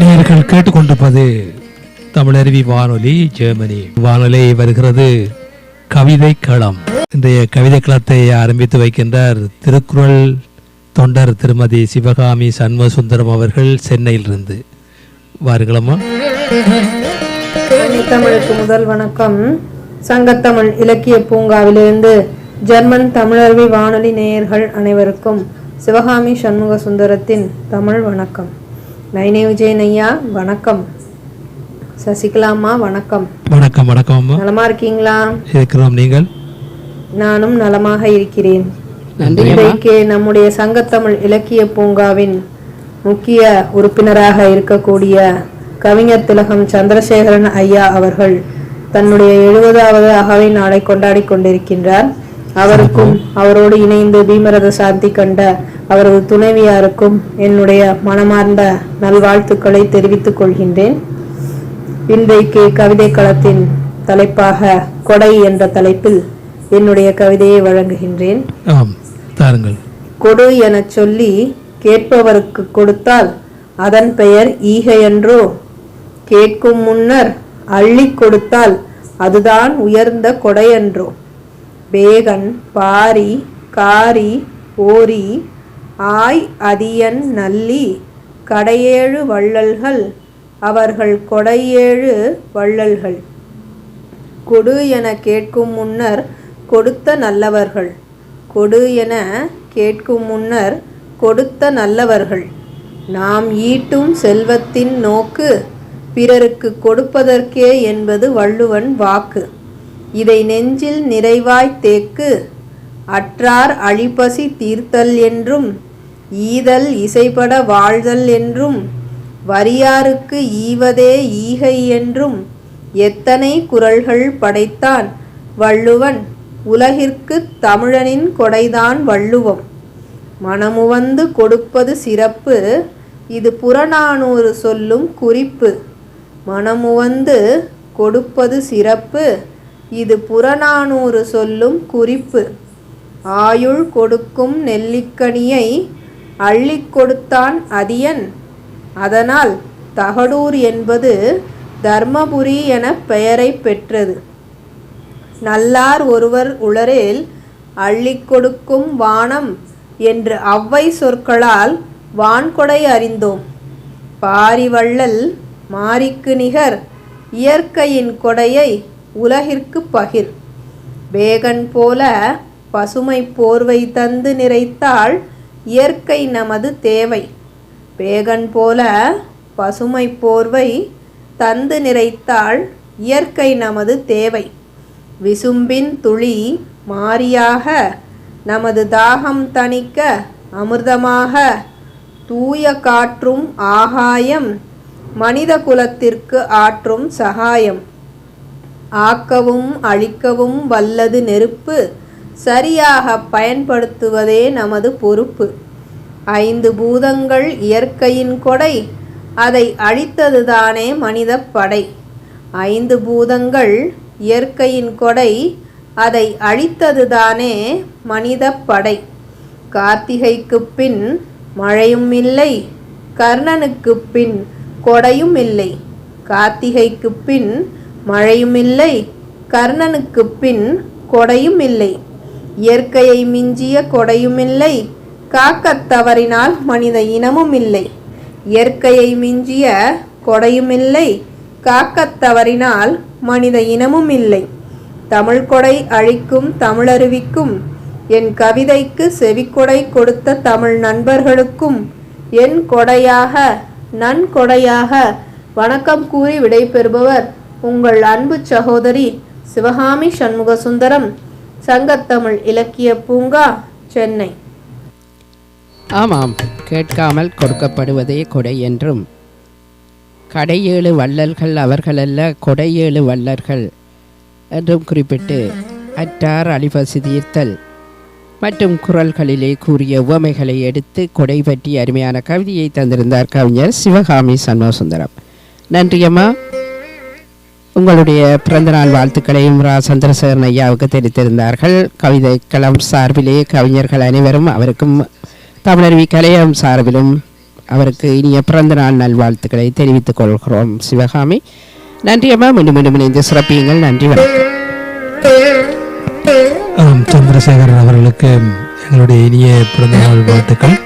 நேர்கள் கேட்டுக்கொண்டிருப்பது தமிழருவி வானொலி ஜெர்மனி வானொலி வருகிறது. கவிதை களம் இன்றைய கவிதை களத்தை ஆரம்பித்து வைக்கின்றார் திருக்குறள் தொண்டர் திருமதி சிவகாமி சண்மசுந்தரம் அவர்கள் சென்னையிலிருந்து. வாருங்களம்மா. தமிழுக்கு முதல் வணக்கம். சங்கத்தமிழ் இலக்கிய பூங்காவிலிருந்து ஜெர்மன் தமிழர்வி வானொலி நேயர்கள் அனைவருக்கும் சிவகாமி சண்முக சுந்தரத்தின் தமிழ் வணக்கம். நைனே விஜயன் ஐயா வணக்கம். சசிகலா அம்மா வணக்கம். வணக்கம் வணக்கம் அம்மா. நலமா இருக்கீங்களா? இருக்கிறோம் நீங்கள்? நானும் நலமாக இருக்கிறேன். இன்றைக்கு நம்முடைய சங்கத்தமிழ் இலக்கிய பூங்காவின் முக்கிய உறுப்பினராக இருக்கக்கூடிய கவிஞர் திலகம் சந்திரசேகரன் ஐயா அவர்கள் தன்னுடைய எழுபதாவது அகவை நாளை கொண்டாடி கொண்டிருக்கின்றார். அவருக்கும் அவரோடு இணைந்து பீமரத சாந்தி கண்ட அவரது துணைவியாருக்கும் என்னுடைய மனமார்ந்த நல்வாழ்த்துக்களை தெரிவித்துக் கொள்கின்றேன். இன்றைக்கு கவிதை களத்தின் தலைப்பாக கொடை என்ற தலைப்பில் என்னுடைய கவிதையை வழங்குகின்றேன். கொடு எனச் சொல்லி கேட்பவருக்கு கொடுத்தால் அதன் பெயர் ஈகையன்றோ? கேட்கும் முன்னர் அள்ளிக் கொடுத்தால் அதுதான் உயர்ந்த கொடையன்றோ? பேகன் பாரி காரி ஓரி ஆய் அதியன் நல்லி கடையேழு வள்ளல்கள் அவர்கள் கொடையேழு வள்ளல்கள். கொடு என கேட்கும் முன்னர் கொடுத்த நல்லவர்கள். கொடு என கேட்கும் முன்னர் கொடுத்த நல்லவர்கள். நாம் ஈட்டும் செல்வத்தின் நோக்கு பிறருக்கு கொடுப்பதற்கே என்பது வள்ளுவன் வாக்கு. இதை நெஞ்சில் நிறைவாய் தேக்கு அற்றார் அழிப்பசி தீர்த்தல் என்றும் ஈதல் இசைபட வாழ்தல் என்றும் வரியாருக்கு ஈவதே ஈகை என்றும் எத்தனை குரல்கள் படைத்தான் வள்ளுவன் உலகிற்கு தமிழனின் கொடைதான் வள்ளுவம். மனமுவந்து கொடுப்பது சிறப்பு இது புறநானூறு சொல்லும் குறிப்பு. மனமுவந்து கொடுப்பது சிறப்பு இது புறநானூறு சொல்லும் குறிப்பு. ஆயுள் கொடுக்கும் நெல்லிக்கனியை அள்ளிக் கொடுத்தான் அதியன். அதனால் தகடூர் என்பது தர்மபுரி என பெயரை பெற்றது. நல்லார் ஒருவர் உளரில் அள்ளிக் கொடுக்கும் வானம் என்று அவ்வை சொற்களால் வான்கொடை அறிந்தோம். பாரிவள்ளல் மாரிக்கு நிகர் இயற்கையின் கொடையை உலகிற்கு பகிர். வேகன் போல பசுமை போர்வை தந்து நிறைத்தாள் இயற்கை நமது தேவை. வேகன் போல பசுமை போர்வை தந்து நிறைத்தாள் இயற்கை நமது தேவை. விசும்பின் துளி மாறியாக நமது தாகம் தணிக்க அமிர்தமாக தூய காற்றும் ஆகாயம் மனித குலத்திற்கு ஆற்றும் சகாயம். ஆக்கவும் அழிக்கவும் வல்லது நெருப்பு சரியாக பயன்படுத்துவதே நமது பொறுப்பு. ஐந்து பூதங்கள் இயற்கையின் கொடை அதை அழித்ததுதானே மனித படை. ஐந்து பூதங்கள் இயற்கையின் கொடை அதை அழித்ததுதானே மனித படை. கார்த்திகைக்கு பின் மழையும் இல்லை கர்ணனுக்கு பின் கொடையும் இல்லை. கார்த்திகைக்கு பின் மழையும் இல்லை கர்ணனுக்கு பின் கொடையும் இல்லை இயற்கையை மிஞ்சிய கொடையும் இல்லை காக்கத் தவறினால் மனித இனமும் இல்லை இயற்கையை மிஞ்சிய கொடையும் இல்லை காக்கத் தவறினால் மனித இனமும் இல்லை தமிழ் கொடை அழிக்கும் தமிழருவிக்கும் என் கவிதைக்கு செவிக்கொடை கொடுத்த தமிழ் நண்பர்களுக்கும் என் கொடையாக நன்கொடையாக வணக்கம் கூறி விடைபெறுபவர் உங்கள் அன்பு சகோதரி சிவகாமி சண்முக சுந்தரம் சங்கத்தமிழ் இலக்கிய பூங்கா சென்னை. ஆமாம் கேட்காமல் கொடுக்கப்படுவதே கொடை என்றும். கடையேழு வள்ளல்கள் அவர்களல்ல கொடையேழு வள்ளல்கள் என்றும் குறிப்பிட்டு அற்றார் அழிபசி தீர்த்தல். மற்றும் குரல்களிலே கூறிய உவமைகளை எடுத்து கொடை பற்றி அருமையான கவிதையை தந்திருந்தார் கவிஞர் சிவகாமி சண்முகசுந்தரம் நன்றியம்மா. உங்களுடைய பிறந்தநாள் வாழ்த்துக்களையும் ரா சந்திரசேகரன் ஐயாவுக்கு தெரிவித்திருந்தார்கள். கவிதை களம் சார்பிலே கவிஞர்கள் அனைவரும் அவருக்கும் தமிழருவி கலையம் சார்பிலும் அவருக்கு இனிய பிறந்த நாள் நல்வாழ்த்துக்களை தெரிவித்துக் கொள்கிறோம். சிவகாமி நன்றி அம்மா. மீண்டும் மீண்டும் இணைந்து சிறப்பியுங்கள். நன்றி வணக்கம். சந்திரசேகரன் அவர்களுக்கு எங்களுடைய இனிய பிறந்தநாள் வாழ்த்துக்கள்.